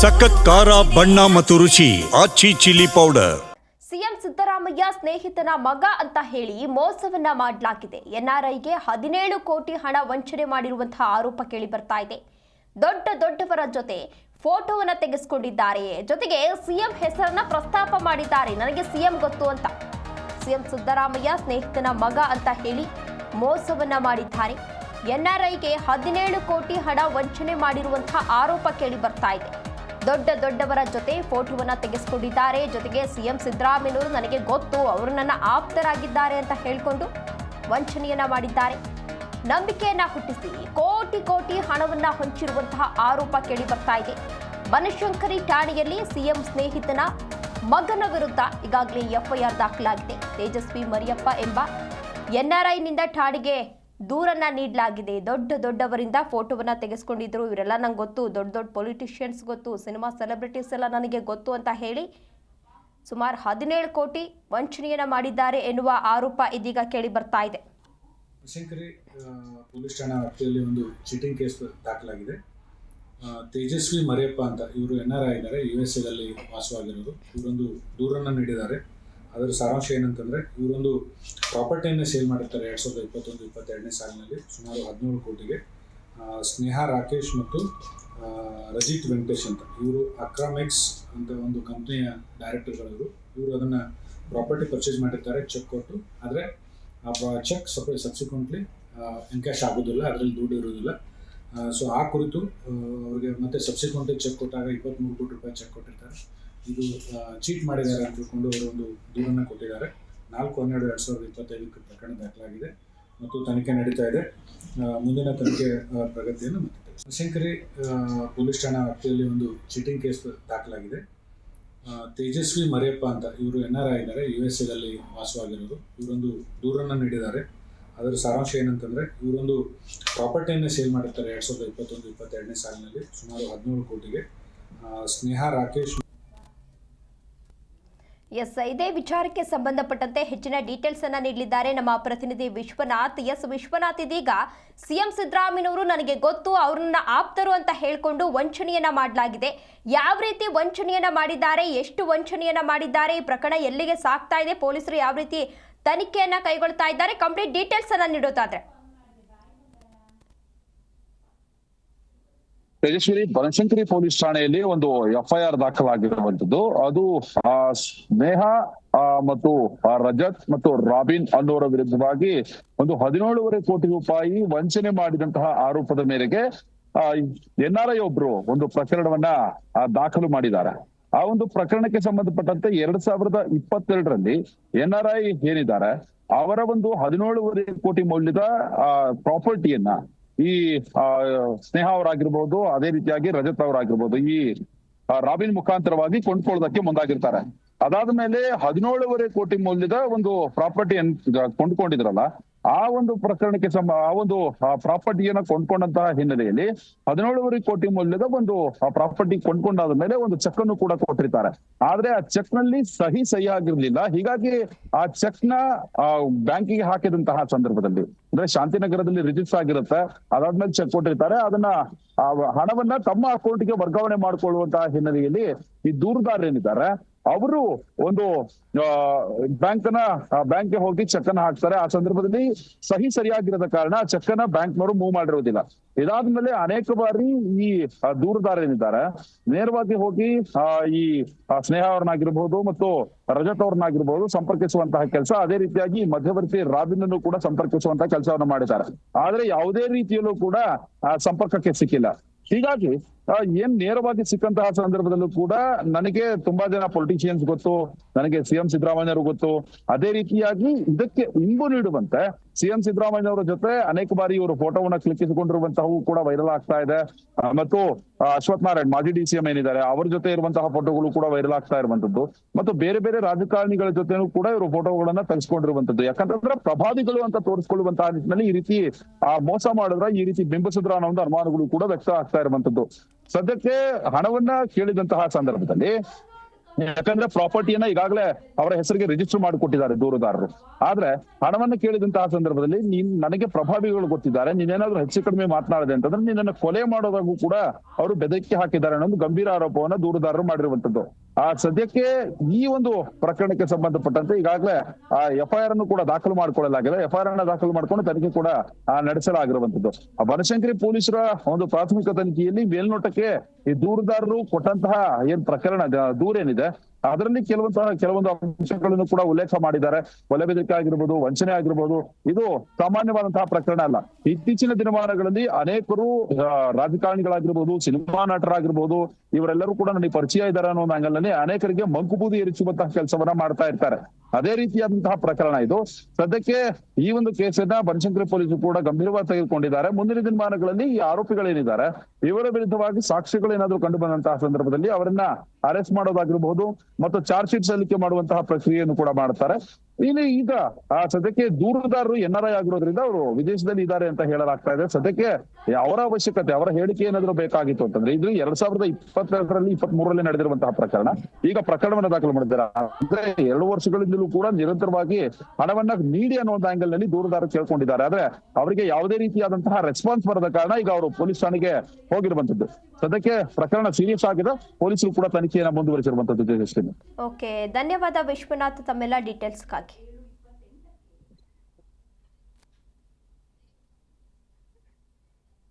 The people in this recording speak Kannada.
ಸಖತ್ ಖಾರ, ಬಣ್ಣ ಮತ್ತು ರುಚಿ, Aachi chilli powder. CM Siddaramaiah ಸ್ನೇಹಿತನ ಮಗ ಅಂತ ಹೇಳಿ ಮೋಸವನ್ನ ಮಾಡಲಾಗಿದೆ. ಎನ್ಆರ್ಐಗೆ ಹದಿನೇಳು ಕೋಟಿ ಹಣ ವಂಚನೆ ಮಾಡಿರುವಂತಹ ಆರೋಪ ಕೇಳಿ ಬರ್ತಾ ಇದೆ. ದೊಡ್ಡ ದೊಡ್ಡವರ ಜೊತೆ ಫೋಟೋವನ್ನ ತೆಗೆಸಿಕೊಂಡಿದ್ದಾರೆ. ಜೊತೆಗೆ ಸಿಎಂ ಹೆಸರನ್ನ ಪ್ರಸ್ತಾಪ ಮಾಡಿದ್ದಾರೆ. ನನಗೆ ಸಿಎಂ ಗೊತ್ತು ಅಂತ. ಸಿಎಂ ಸಿದ್ದರಾಮಯ್ಯ ಸ್ನೇಹಿತನ ಮಗ ಅಂತ ಹೇಳಿ ಮೋಸವನ್ನ ಮಾಡಿದ್ದಾರೆ. ಎನ್ಆರ್ಐಗೆ ಹದಿನೇಳು ಕೋಟಿ ಹಣ ವಂಚನೆ ಮಾಡಿರುವಂತಹ ಆರೋಪ ಕೇಳಿ ಬರ್ತಾ ಇದೆ. ದೊಡ್ಡ ದೊಡ್ಡವರ ಜೊತೆ ಫೋಟೋವನ್ನು ತೆಗೆಸ್ಕೊಂಡಿದ್ದಾರೆ. ಜೊತೆಗೆ ಸಿಎಂ ಸಿದ್ದರಾಮಯ್ಯನವರು ನನಗೆ ಗೊತ್ತು, ಅವರು ನನ್ನ ಆಪ್ತರಾಗಿದ್ದಾರೆ ಅಂತ ಹೇಳಿಕೊಂಡು ವಂಚನೆಯನ್ನ ಮಾಡಿದ್ದಾರೆ. ನಂಬಿಕೆಯನ್ನ ಹುಟ್ಟಿಸಿ, ಕೋಟಿ ಕೋಟಿ ಹಣವನ್ನ ಹಂಚಿರುವಂತಹ ಆರೋಪ ಕೇಳಿ ಬರ್ತಾ ಇದೆ. ಬನಶಂಕರಿ ಠಾಣೆಯಲ್ಲಿ ಸಿಎಂ ಸ್ನೇಹಿತನ ಮಗನ ವಿರುದ್ಧ ಈಗಾಗಲೇ ಎಫ್ಐಆರ್ ದಾಖಲಾಗಿದೆ. ತೇಜಸ್ವಿ ಮರಿಯಪ್ಪ ಎಂಬ ಎನ್ಆರ್ಐನಿಂದ ಠಾಣೆಗೆ ದೂರನ್ನ ನೀಡಲಾಗಿದೆ. ದೊಡ್ಡ ದೊಡ್ಡವರಿಂದ ಫೋಟೋವನ್ನ ತೆಗೆಸ್ಕೊಂಡಿದ್ರು. ಇವರೆಲ್ಲ ನಂಗೆ ಗೊತ್ತು. ದೊಡ್ಡ ದೊಡ್ಡ ಪೊಲಿಟಿಷಿಯನ್ಸ್ ಗೊತ್ತು. ಸಿನಿಮಾ ಸೆಲೆಬ್ರಿಟೀಸ್ ಎಲ್ಲ ನನಗೆ ಗೊತ್ತು ಅಂತ ಹೇಳಿ ಸುಮಾರು ಹದಿನೇಳು ಕೋಟಿ ವಂಚನೆಯನ್ನ ಮಾಡಿದ್ದಾರೆ ಎನ್ನುವ ಆರೋಪ ಇದೀಗ ಕೇಳಿ ಬರ್ತಾ ಇದೆ. ಪೊಲೀಸ್ ಠಾಣಾ ವ್ಯಾಪ್ತಿಯಲ್ಲಿ ಒಂದು ಚೀಟಿಂಗ್ ಕೇಸ್ ದಾಖಲಾಗಿದೆ. ತೇಜಸ್ವಿ ಮರಿಯಪ್ಪ ಅಂತ ಇವರು ಎನ್ ಆರ್ ಐ ಇದ್ದಾರೆ. ಯು ಎಸ್ ಎದಲ್ಲಿ ವಾಸವಾಗಿರೋದು. ಇವರೊಂದು ದೂರನ್ನು ನೀಡಿದ್ದಾರೆ. ಅದರ ಸಾರಾಂಶ ಏನಂತಂದರೆ, ಇವರೊಂದು ಪ್ರಾಪರ್ಟಿಯನ್ನು ಸೇಲ್ ಮಾಡಿರ್ತಾರೆ ಎರಡು ಸಾವಿರದ ಇಪ್ಪತ್ತೊಂದು, ಇಪ್ಪತ್ತೆರಡನೇ ಸಾಲಿನಲ್ಲಿ, ಸುಮಾರು ಹದಿನೇಳು ಕೋಟಿಗೆ. ಸ್ನೇಹ ರಾಕೇಶ್ ಮತ್ತು ರಜಿತ್ ವೆಂಕಟೇಶ್ ಅಂತ. ಇವರು ಅಕ್ರಾಮೆಕ್ಸ್ ಅಂತ ಒಂದು ಕಂಪ್ನಿಯ ಡೈರೆಕ್ಟರ್ಗಳು ಇವರು ಅದನ್ನು ಪ್ರಾಪರ್ಟಿ ಪರ್ಚೇಸ್ ಮಾಡಿರ್ತಾರೆ ಚೆಕ್ ಕೊಟ್ಟು. ಆದರೆ, ಆ ಚೆಕ್ ಸಪ್ರೇ ಸಬ್ಸಿಕ್ವೆಂಟ್ಲಿ ಎನ್ಕ್ಯಾಶ್ ಆಗೋದಿಲ್ಲ, ಅದರಲ್ಲಿ ದುಡ್ಡು ಇರೋದಿಲ್ಲ. ಸೊ ಆ ಕುರಿತು ಅವರಿಗೆ ಅವ್ರಿಗೆ ಮತ್ತೆ ಸಬ್ಸಿಕ್ವೆಂಟ್ಲಿ ಚೆಕ್ ಕೊಟ್ಟಾಗ ಇಪ್ಪತ್ತ್ಮೂರು ಕೋಟಿ ರೂಪಾಯಿ ಚೆಕ್ ಕೊಟ್ಟಿರ್ತಾರೆ. ಇದು ಚೀಟ್ ಮಾಡಿದ್ದಾರೆ ಅಂತ ತಿಳ್ಕೊಂಡು ಅವರು ಒಂದು ದೂರನ್ನು ಕೊಟ್ಟಿದ್ದಾರೆ. ನಾಲ್ಕು ಹನ್ನೆರಡು ಎರಡು ಸಾವಿರದ ಇಪ್ಪತ್ತೈದಕ್ಕೆ ಪ್ರಕರಣ ದಾಖಲಾಗಿದೆ ಮತ್ತು ತನಿಖೆ ನಡೀತಾ ಇದೆ. ಮುಂದಿನ ತನಿಖೆ ಪ್ರಗತಿಯನ್ನು ಶಂಕರಿ ಪೊಲೀಸ್ ಠಾಣಾ ವ್ಯಾಪ್ತಿಯಲ್ಲಿ ಒಂದು ಚೀಟಿಂಗ್ ಕೇಸ್ ದಾಖಲಾಗಿದೆ. ತೇಜಸ್ವಿ ಮರಿಯಪ್ಪ ಅಂತ ಇವರು ಎನ್ ಆರ್ ಐ ಇದ್ದಾರೆ. ಯು ಎಸ್ ಎದಲ್ಲಿ ವಾಸವಾಗಿರೋದು. ಇವರೊಂದು ದೂರನ್ನು ನೀಡಿದ್ದಾರೆ. ಅದರ ಸಾರಾಂಶ ಏನಂತಂದರೆ, ಇವರೊಂದು ಪ್ರಾಪರ್ಟಿಯನ್ನು ಸೇಲ್ ಮಾಡಿರ್ತಾರೆ ಎರಡು ಸಾವಿರದ ಇಪ್ಪತ್ತೊಂದು, ಇಪ್ಪತ್ತೆರಡನೇ ಸಾಲಿನಲ್ಲಿ, ಸುಮಾರು ಹದಿನೇಳು ಕೋಟಿಗೆ. ಸ್ನೇಹ ರಾಕೇಶ್ ಎಸ್, ಇದೇ ವಿಚಾರಕ್ಕೆ ಸಂಬಂಧಪಟ್ಟಂತೆ ಹೆಚ್ಚಿನ ಡೀಟೇಲ್ಸ್ ಅನ್ನ ನೀಡಲಿದ್ದಾರೆ ನಮ್ಮ ಪ್ರತಿನಿಧಿ ವಿಶ್ವನಾಥ್. ಎಸ್, ವಿಶ್ವನಾಥ್, ಇದೀಗ ಸಿಎಂ ಸಿದ್ದರಾಮಯ್ಯನವರು ನನಗೆ ಗೊತ್ತು, ಅವ್ರನ್ನ ಆಪ್ತರು ಅಂತ ಹೇಳಿಕೊಂಡು ವಂಚನೆಯನ್ನ ಮಾಡಲಾಗಿದೆ. ಯಾವ ರೀತಿ ವಂಚನೆಯನ್ನ ಮಾಡಿದ್ದಾರೆ, ಎಷ್ಟು ವಂಚನೆಯನ್ನ ಮಾಡಿದ್ದಾರೆ, ಈ ಪ್ರಕರಣ ಎಲ್ಲಿಗೆ ಸಾಕ್ತಾ ಇದೆ, ಪೊಲೀಸರು ಯಾವ ರೀತಿ ತನಿಖೆಯನ್ನ ಕೈಗೊಳ್ತಾ ಇದ್ದಾರೆ, ಕಂಪ್ಲೀಟ್ ಡೀಟೇಲ್ಸ್ ಅನ್ನ ನೀಡೋದಾದ್ರೆ. ತೇಜಸ್ವಿನಿ ಬನಶಂಕರಿ ಪೊಲೀಸ್ ಠಾಣೆಯಲ್ಲಿ ಒಂದು ಎಫ್ಐಆರ್ ದಾಖಲಾಗಿರುವಂತದ್ದು ಅದು ಆ, ಸ್ನೇಹ ಮತ್ತು ರಜತ್ ಮತ್ತು ರಾಬಿನ್ ಅನ್ನೋರ ವಿರುದ್ಧವಾಗಿ ಒಂದು ಹದಿನೇಳುವರೆ ಕೋಟಿ ರೂಪಾಯಿ ವಂಚನೆ ಮಾಡಿದಂತಹ ಆರೋಪದ ಮೇರೆಗೆ ಎನ್ ಆರ್ ಐ ಒಬ್ರು ಒಂದು ಪ್ರಕರಣವನ್ನ ದಾಖಲು ಮಾಡಿದ್ದಾರೆ. ಆ ಒಂದು ಪ್ರಕರಣಕ್ಕೆ ಸಂಬಂಧಪಟ್ಟಂತೆ ಎರಡ್ ಸಾವಿರದ ಇಪ್ಪತ್ತೆರಡರಲ್ಲಿ ಎನ್ ಆರ್ ಐ ಏನಿದ್ದಾರೆ ಅವರ ಒಂದು ಹದಿನೇಳುವರೆ ಕೋಟಿ ಮೌಲ್ಯದ ಆ ಪ್ರಾಪರ್ಟಿಯನ್ನ ಈ ಸ್ನೇಹ ಅವರಾಗಿರ್ಬೋದು ಅದೇ ರೀತಿಯಾಗಿ ರಜತ್ ಅವರಾಗಿರ್ಬೋದು ಈ ರಾಬಿನ್ ಮುಖಾಂತರವಾಗಿ ಕೊಂಡ್ಕೊಳ್ಳೋದಕ್ಕೆ ಮುಂದಾಗಿರ್ತಾರೆ. ಅದಾದ ಮೇಲೆ ಹದಿನೇಳುವರೆ ಕೋಟಿ ಮೌಲ್ಯದ ಒಂದು ಪ್ರಾಪರ್ಟಿ ಕೊಂಡ್ಕೊಂಡಿದ್ರಲ್ಲ, ಆ ಒಂದು ಪ್ರಕರಣಕ್ಕೆ ಸಂಬ, ಆ ಒಂದು ಪ್ರಾಪರ್ಟಿಯನ್ನ ಕೊಂಡ್ಕೊಂಡಂತಹ ಹಿನ್ನೆಲೆಯಲ್ಲಿ ಹದಿನೇಳುವರೆ ಕೋಟಿ ಮೌಲ್ಯದ ಒಂದು ಪ್ರಾಪರ್ಟಿ ಕೊಂಡ್ಕೊಂಡಾದ ಮೇಲೆ ಒಂದು ಚೆಕ್ ಅನ್ನು ಕೂಡ ಕೊಟ್ಟಿರ್ತಾರೆ. ಆದ್ರೆ ಆ ಚೆಕ್ನಲ್ಲಿ ಸಹಿ ಸಹಿ ಆಗಿರ್ಲಿಲ್ಲ. ಹೀಗಾಗಿ ಆ ಚೆಕ್ನ ಬ್ಯಾಂಕಿಗೆ ಹಾಕಿದಂತಹ ಸಂದರ್ಭದಲ್ಲಿ ಅಂದ್ರೆ ಶಾಂತಿನಗರದಲ್ಲಿ ರಿಜಿಸ್ಟರ್ ಆಗಿರುತ್ತೆ. ಅದಾದ್ಮೇಲೆ ಚೆಕ್ ಕೊಟ್ಟಿರ್ತಾರೆ. ಅದನ್ನ ಹಣವನ್ನ ತಮ್ಮ ಅಕೌಂಟ್ಗೆ ವರ್ಗಾವಣೆ ಮಾಡಿಕೊಳ್ಳುವಂತಹ ಹಿನ್ನೆಲೆಯಲ್ಲಿ ಈ ದೂರುದಾರರೇನಿದ್ದಾರೆ ಅವರು ಒಂದು ಬ್ಯಾಂಕ್ನ ಗೆ ಹೋಗಿ ಚೆಕ್ ಅನ್ನ ಹಾಕ್ತಾರೆ. ಆ ಸಂದರ್ಭದಲ್ಲಿ ಸಹಿ ಸರಿಯಾಗಿರದ ಕಾರಣ ಚೆಕ್ ಅನ್ನ ಬ್ಯಾಂಕ್ನವರು ಮೂವ್ ಮಾಡಿರೋದಿಲ್ಲ. ಇದಾದ್ಮೇಲೆ ಅನೇಕ ಬಾರಿ ಈ ದೂರದಾರ ಏನಿದ್ದಾರೆ ನೇರವಾಗಿ ಹೋಗಿ ಈ ಸ್ನೇಹ ಅವ್ರನ್ನಾಗಿರ್ಬಹುದು ಮತ್ತು ರಜತ್ ಅವ್ರನ್ನಾಗಿರ್ಬಹುದು ಸಂಪರ್ಕಿಸುವಂತಹ ಕೆಲಸ. ಅದೇ ರೀತಿಯಾಗಿ ಮಧ್ಯವರ್ತಿ ರಾಬಿನ್ ಅನ್ನು ಕೂಡ ಸಂಪರ್ಕಿಸುವಂತಹ ಕೆಲಸವನ್ನು ಮಾಡಿದ್ದಾರೆ. ಆದ್ರೆ ಯಾವುದೇ ರೀತಿಯಲ್ಲೂ ಕೂಡ ಸಂಪರ್ಕಕ್ಕೆ ಸಿಕ್ಕಿಲ್ಲ. ಹೀಗಾಗಿ ಏನ್ ನೇರವಾಗಿ ಸಿಕ್ಕಂತಹ ಸಂದರ್ಭದಲ್ಲೂ ಕೂಡ ನನಗೆ ತುಂಬಾ ಜನ ಪೊಲಿಟಿಷಿಯನ್ಸ್ ಗೊತ್ತು, ನನಗೆ ಸಿಎಂ ಸಿದ್ದರಾಮಯ್ಯವರು ಗೊತ್ತು. ಅದೇ ರೀತಿಯಾಗಿ ಇದಕ್ಕೆ ಇಂಬು ನೀಡುವಂತೆ ಸಿಎಂ ಸಿದ್ದರಾಮಯ್ಯನವರ ಜೊತೆ ಅನೇಕ ಬಾರಿ ಇವರು ಫೋಟೋವನ್ನ ಕ್ಲಿಕ್ಕಿಸಿಕೊಂಡಿರುವಂತಹವು ಕೂಡ ವೈರಲ್ ಆಗ್ತಾ ಇದೆ. ಮತ್ತು ಅಶ್ವಥ್ ನಾರಾಯಣ್ ಮಾಜಿ ಡಿ ಸಿಎಂ ಏನಿದ್ದಾರೆ, ಅವರ ಜೊತೆ ಇರುವಂತಹ ಫೋಟೋಗಳು ಕೂಡ ವೈರಲ್ ಆಗ್ತಾ ಇರುವಂತದ್ದು. ಮತ್ತು ಬೇರೆ ಬೇರೆ ರಾಜಕಾರಣಿಗಳ ಜೊತೆನೂ ಕೂಡ ಇವರು ಫೋಟೋಗಳನ್ನ ತೆಗೆಸ್ಕೊಂಡಿರುವಂತದ್ದು ಯಾಕಂತಂದ್ರೆ ಪ್ರಭಾವಿಗಳು ಅಂತ ತೋರಿಸ್ಕೊಳ್ಳುವಂತಹ ನಿಟ್ಟಿನಲ್ಲಿ ಈ ರೀತಿ ಮೋಸ ಮಾಡಿದ್ರ ಈ ರೀತಿ ಬಿಂಬಿಸಿದ್ರ ಅನ್ನೋ ಒಂದು ಅನುಮಾನಗಳು ಕೂಡ ವ್ಯಕ್ತ ಆಗ್ತಾ ಇರುವಂತದ್ದು. ಸದ್ಯಕ್ಕೆ ಹಣವನ್ನ ಕೇಳಿದಂತಹ ಸಂದರ್ಭದಲ್ಲಿ ಯಾಕಂದ್ರೆ ಪ್ರಾಪರ್ಟಿಯನ್ನ ಈಗಾಗಲೇ ಅವರ ಹೆಸರಿಗೆ ರಿಜಿಸ್ಟರ್ ಮಾಡಿಕೊಟ್ಟಿದ್ದಾರೆ ದೂರುದಾರರು. ಆದ್ರೆ ಹಣವನ್ನ ಕೇಳಿದಂತಹ ಸಂದರ್ಭದಲ್ಲಿ ನೀನ್ ನನಗೆ ಪ್ರಭಾವಿಗಳು ಗೊತ್ತಿದ್ದಾರೆ, ನೀನೇನಾದ್ರೂ ಹೆಚ್ಚು ಕಡಿಮೆ ಮಾತನಾಡದೆ ಅಂತಂದ್ರೆ ನಿನ್ನನ್ನು ಕೊಲೆ ಮಾಡೋದಾಗೂ ಕೂಡ ಅವರು ಬೆದರಿಕೆ ಹಾಕಿದ್ದಾರೆ ಅನ್ನೋ ಗಂಭೀರ ಆರೋಪವನ್ನ ದೂರುದಾರರು ಮಾಡಿರುವಂತದ್ದು. ಆ, ಸದ್ಯಕ್ಕೆ ಈ ಒಂದು ಪ್ರಕರಣಕ್ಕೆ ಸಂಬಂಧಪಟ್ಟಂತೆ ಈಗಾಗಲೇ, ಆ ಎಫ್ಐಆರ್ ಅನ್ನು ಕೂಡ ದಾಖಲು ಮಾಡಿಕೊಳ್ಳಲಾಗಿದೆ. ಎಫ್ಐಆರ್ ಅನ್ನ ದಾಖಲು ಮಾಡಿಕೊಂಡು ತನಿಖೆ ಕೂಡ ನಡೆಸಲಾಗಿರುವಂತದ್ದು ಆ, ಬನಶಂಕರಿ ಪೊಲೀಸರ ಒಂದು ಪ್ರಾಥಮಿಕ ತನಿಖೆಯಲ್ಲಿ ಮೇಲ್ನೋಟಕ್ಕೆ ಈ ದೂರದಾರರು ಕೊಟ್ಟಂತಹ ಏನ್ ಪ್ರಕರಣ ದೂರ ದೂರೇನಿದೆ ಅದರಲ್ಲಿ ಕೆಲವಂತಹ ಕೆಲವೊಂದು ಅಂಶಗಳನ್ನು ಕೂಡ ಉಲ್ಲೇಖ ಮಾಡಿದ್ದಾರೆ. ಕೊಲೆ ಬೆದರಿಕೆ ಆಗಿರ್ಬೋದು, ವಂಚನೆ ಆಗಿರ್ಬೋದು, ಇದು ಸಾಮಾನ್ಯವಾದಂತಹ ಪ್ರಕರಣ ಅಲ್ಲ. ಇತ್ತೀಚಿನ ದಿನಮಾನಗಳಲ್ಲಿ ಅನೇಕರು ರಾಜಕಾರಣಿಗಳಾಗಿರ್ಬೋದು, ಸಿನಿಮಾ ನಟರಾಗಿರ್ಬೋದು, ಇವರೆಲ್ಲರೂ ಕೂಡ ನನಗೆ ಪರಿಚಯ ಇದ್ದಾರೆ ಅನ್ನೋ ಒಂದು ಅನೇಕರಿಗೆ ಮಂಕುಬೂದಿ ಎರಚುವಂತಹ ಕೆಲಸವನ್ನ ಮಾಡ್ತಾ ಇರ್ತಾರೆ. ಅದೇ ರೀತಿಯಾದಂತಹ ಪ್ರಕರಣ ಇದು. ಸದ್ಯಕ್ಕೆ ಈ ಒಂದು ಕೇಸನ್ನ ಬನಶಂಕರಿ ಪೊಲೀಸರು ಕೂಡ ಗಂಭೀರವಾಗಿ ತೆಗೆದುಕೊಂಡಿದ್ದಾರೆ. ಮುಂದಿನ ದಿನಮಾನಗಳಲ್ಲಿ ಈ ಆರೋಪಿಗಳೇನಿದ್ದಾರೆ, ಇವರ ವಿರುದ್ಧವಾಗಿ ಸಾಕ್ಷ್ಯಗಳು ಏನಾದರೂ ಕಂಡು ಬಂದಂತಹ ಸಂದರ್ಭದಲ್ಲಿ ಅವರನ್ನ ಅರೆಸ್ಟ್ ಮಾಡೋದಾಗಿರಬಹುದು ಮತ್ತು ಚಾರ್ಜ್ ಶೀಟ್ ಸಲ್ಲಿಕೆ ಮಾಡುವಂತಹ ಪ್ರಕ್ರಿಯೆಯನ್ನು ಕೂಡ ಮಾಡ್ತಾರೆ. ಇನ್ನು ಈಗ ಆ ಸದ್ಯಕ್ಕೆ ದೂರದಾರರು ಎನ್ ಆಗಿರೋದ್ರಿಂದ ಅವರು ವಿದೇಶದಲ್ಲಿ ಇದ್ದಾರೆ ಅಂತ ಹೇಳಲಾಗ್ತಾ ಇದೆ. ಸದ್ಯಕ್ಕೆ ಅವರ ಅವಶ್ಯಕತೆ, ಅವರ ಹೇಳಿಕೆ ಏನಾದ್ರು ಬೇಕಾಗಿತ್ತು ಅಂತಂದ್ರೆ ಇದು ಎರಡ್ ಸಾವಿರದ ಇಪ್ಪತ್ತೆರಡರಲ್ಲಿ ಇಪ್ಪತ್ತ್ ಮೂರರಲ್ಲಿ ನಡೆದಿರುವಂತಹ ಪ್ರಕರಣ. ಈಗ ಪ್ರಕರಣವನ್ನು ದಾಖಲು ಮಾಡಿದ್ದಾರೆ? ಅಂದ್ರೆ ಎರಡು ವರ್ಷಗಳಿಂದಲೂ ಕೂಡ ನಿರಂತರವಾಗಿ ಹಣವನ್ನ ನೀಡಿ ಅನ್ನೋ ಒಂದು ಆಂಗಲ್ನಲ್ಲಿ ದೂರದಾರರು ಕೇಳ್ಕೊಂಡಿದ್ದಾರೆ. ಆದ್ರೆ ಅವರಿಗೆ ಯಾವುದೇ ರೀತಿಯಾದಂತಹ ರೆಸ್ಪಾನ್ಸ್ ಬರದ ಕಾರಣ ಈಗ ಅವರು ಪೊಲೀಸ್ ಠಾಣೆಗೆ ಹೋಗಿರುವಂತದ್ದು. ಸದ್ಯಕ್ಕೆ ಪ್ರಕರಣ ಸೀರಿಯಸ್ ಆಗಿದೆ. ಪೊಲೀಸರು ಕೂಡ ತನಿಖೆಯನ್ನು ಮುಂದುವರಿಸಿರುವಂತದ್ದು. ಓಕೆ ಧನ್ಯವಾದ. ವಿಶ್ವನಾಥ್, ತಮ್ಮೆಲ್ಲ ಡೀಟೇಲ್ಸ್ಗಾಗಿ